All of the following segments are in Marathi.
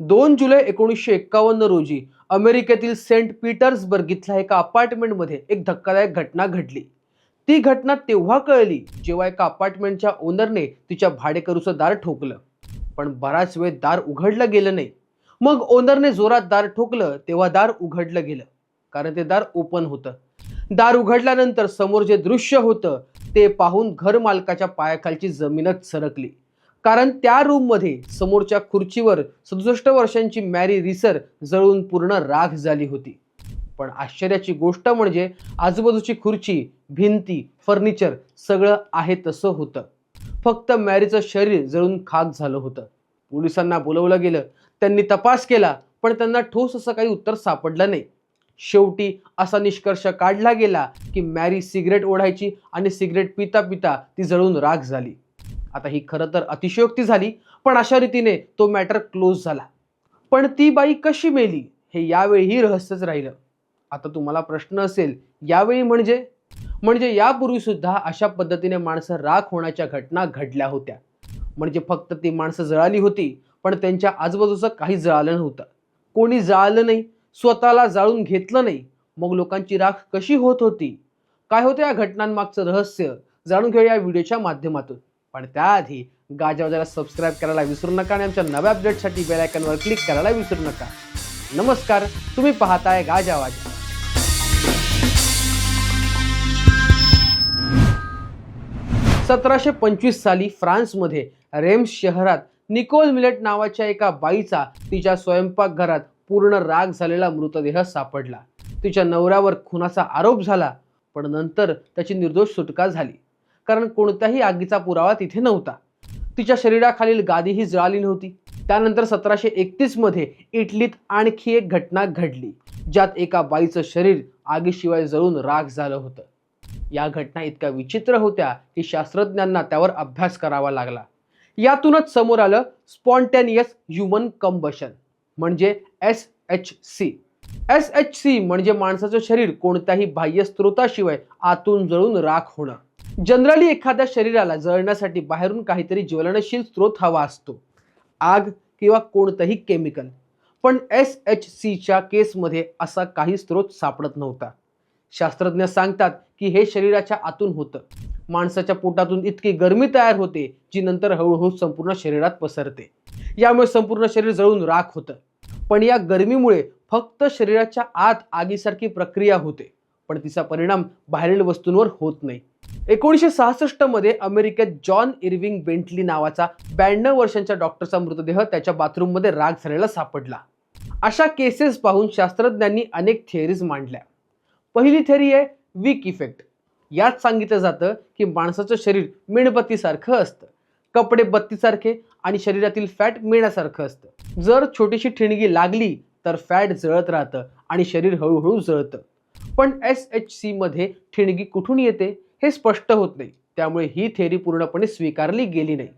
दोन जुलै एकोणीसशे एक्कावन्न रोजी अमेरिकेतील सेंट पीटर्सबर्ग इथल्या एका अपार्टमेंटमध्ये एक धक्कादायक घटना घडली. ती घटना तेव्हा कळली जेव्हा एका अपार्टमेंटच्या ओनरने तिच्या भाडेकरूचं दार ठोकलं. पण बराच वेळ दार उघडलं गेलं नाही. मग ओनरने जोरात दार ठोकलं तेव्हा दार उघडलं गेलं कारण ते दार ओपन होतं. दार उघडल्यानंतर समोर जे दृश्य होतं ते पाहून घर मालकाच्या पायाखालची जमीनच सरकली. कारण त्या रूममध्ये समोरच्या खुर्चीवर सदुसष्ट वर्षांची मॅरी रिसर जळून पूर्ण राख झाली होती. पण आश्चर्याची गोष्ट म्हणजे आजूबाजूची खुर्ची भिंती फर्निचर सगळं आहे तसं होतं. फक्त मॅरीचं शरीर जळून खाक झालं होतं. पोलिसांना बोलवलं गेलं. त्यांनी तपास केला पण त्यांना ठोस असं काही उत्तर सापडलं नाही. शेवटी असा निष्कर्ष काढला गेला की मॅरी सिगरेट ओढायची आणि सिगरेट पिता पिता ती जळून राख झाली. आता ही खरं तर अतिशयोक्ती झाली पण अशा रीतीने तो मॅटर क्लोज झाला. पण ती बाई कशी मेली हे यावेळीही रहस्यच राहिलं. आता तुम्हाला प्रश्न असेल यावेळी म्हणजे? म्हणजे यापूर्वी सुद्धा अशा पद्धतीने माणसं राख होण्याच्या घटना घडल्या होत्या. म्हणजे फक्त ती माणसं जळाली होती पण त्यांच्या आजूबाजूचं काही जळालं नव्हतं. कोणी जाळलं नाही स्वतःला जाळून घेतलं नाही मग लोकांची राख कशी होत होती? काय होतं या घटनांमागचं रहस्य? जाणून घेऊया या व्हिडिओच्या माध्यमातून. पण त्याआधी गाजावाजाला सबस्क्राईब करायला विसरू नका आणि आमच्या नव्या अपडेटसाठी बेलायकनवर क्लिक करायला विसरू नका. नमस्कार तुम्ही पाहताय गाजावाजा सतराशे पंचवीस साली फ्रान्समध्ये रेम्स शहरात निकोल मिलेट नावाच्या एका बाईचा तिच्या स्वयंपाकघरात पूर्ण राग झालेला मृतदेह सापडला. तिच्या नवऱ्यावर खुनाचा आरोप झाला पण नंतर त्याची निर्दोष सुटका झाली. कारण कोणत्याही आगीचा पुरावा तिथे नव्हता. तिच्या शरीराखालील गादीही जळाली नव्हती. त्यानंतर सतराशे एकतीसमध्ये इटलीत आणखी एक घटना घडली ज्यात एका बाईचं शरीर आगीशिवाय जळून राख झालं होतं. या घटना इतक्या विचित्र होत्या की शास्त्रज्ञांना त्यावर अभ्यास करावा लागला. यातूनच समोर आलं स्पॉन्टेनियस ह्युमन कंबशन म्हणजे S H C. S H C म्हणजे माणसाचं शरीर कोणत्याही बाह्य स्त्रोताशिवाय आतून जळून राख होणं. जनरली एखाद्या शरीराला जळण्यासाठी बाहेरून काहीतरी ज्वलनशील स्रोत हवा असतो. आग किंवा कोणतंही केमिकल. पण एस एच सीच्या केसमध्ये असा काही स्रोत सापडत नव्हता. शास्त्रज्ञ सांगतात की हे शरीराच्या आतून होतं. माणसाच्या पोटातून इतकी गरमी तयार होते जी नंतर हळूहळू संपूर्ण शरीरात पसरते. यामुळे संपूर्ण शरीर जळून राख होतं. पण या गरमीमुळे फक्त शरीराच्या आत आगीसारखी प्रक्रिया होते. पण तिचा परिणाम बाहेरील वस्तूंवर होत नाही. एकोणीसशे सहासष्टमध्ये अमेरिकेत जॉन इर्विंग बेंटली नावाचा ब्याण्णव वर्षांच्या डॉक्टरचा मृतदेह त्याच्या बाथरूममध्ये राग झालेला सापडला. अशा केसेस पाहून शास्त्रज्ञांनी अनेक थिअरीज मांडल्या. पहिली थिअरी आहे वीक इफेक्ट यात सांगितलं जातं की माणसाचं शरीर मेणबत्तीसारखं असतं. कपडे बत्तीसारखे आणि शरीरातील फॅट मेणासारखं असतं. जर छोटीशी ठिणगी लागली तर फॅट जळत राहतं आणि शरीर हळूहळू जळतं. पण एस एच सी मध्ये ठिणगी कुठून येते? हे स्पष्ट होत नाही. त्यामुळे ही थेअरी पूर्णपणे स्वीकारली गेली नाही.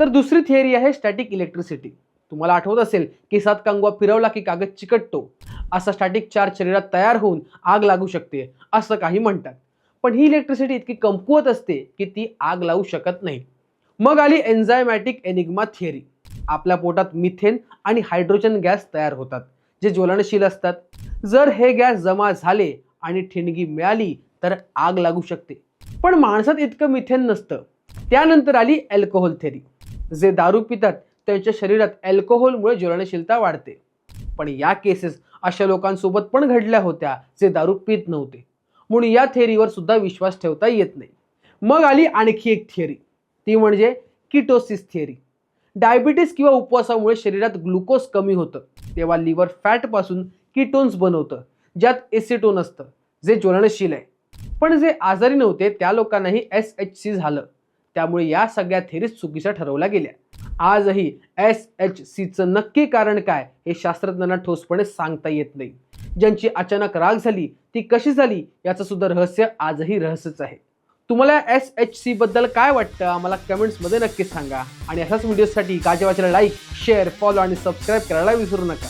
तर दुसरी थिअरी आहे स्टॅटिक इलेक्ट्रिसिटी तुम्हाला आठवत असेल केसात कांगवा फिरवला की कागद चिकटतो. असा स्टॅटिक चार्ज शरीरात तयार होऊन आग लागू शकते असं काही म्हणतात. पण ही इलेक्ट्रिसिटी इतकी कमकुवत असते की ती आग लावू शकत नाही. मग आली एन्झायमॅटिक एनिग्मा थिअरी आपल्या पोटात मिथेन आणि हायड्रोजन गॅस तयार होतात जे ज्वलनशील असतात. जर हे गॅस जमा झाले आणि ठिणगी मिळाली तर आग लागू शकते. पण माणसात इतकं मिथेन नसतं. त्यानंतर आली अल्कोहोल थेरी. जे दारू पितात त्यांच्या शरीरात अल्कोहोलमुळे ज्वलनशीलता वाढते. पण या केसेस अशा लोकांसोबत पण घडल्या होत्या जे दारू पित नव्हते. म्हणून या थेअरीवर सुद्धा विश्वास ठेवता येत नाही. मग आली आणखी एक थिअरी ती म्हणजे किटोसिस थिअरी डायबिटीस किंवा उपवासामुळे शरीरात ग्लुकोज कमी होतं. तेव्हा लिव्हर फॅटपासून किटोन्स बनवतं ज्यात एसिटोन असतं जे ज्वलनशील आहे. पण जे आजारी नव्हते त्या लोकांनाही एस एच सी झालं. त्यामुळे या सगळ्या थेरीज चुकीच्या ठरवल्या गेल्या. आजही एस एच सीचं नक्की कारण काय हे शास्त्रज्ञांना ठोसपणे सांगता येत नाही. ज्यांची अचानक राग झाली ती कशी झाली याचं सुद्धा रहस्य आजही रहस्यच आहे. तुम्हाला एस एच सी बद्दल काय वाटतं आम्हाला कमेंट्समध्ये नक्कीच सांगा. आणि अशाच व्हिडिओसाठी गाजेवाच्याला लाईक शेअर फॉलो आणि सबस्क्राईब करायला विसरू नका.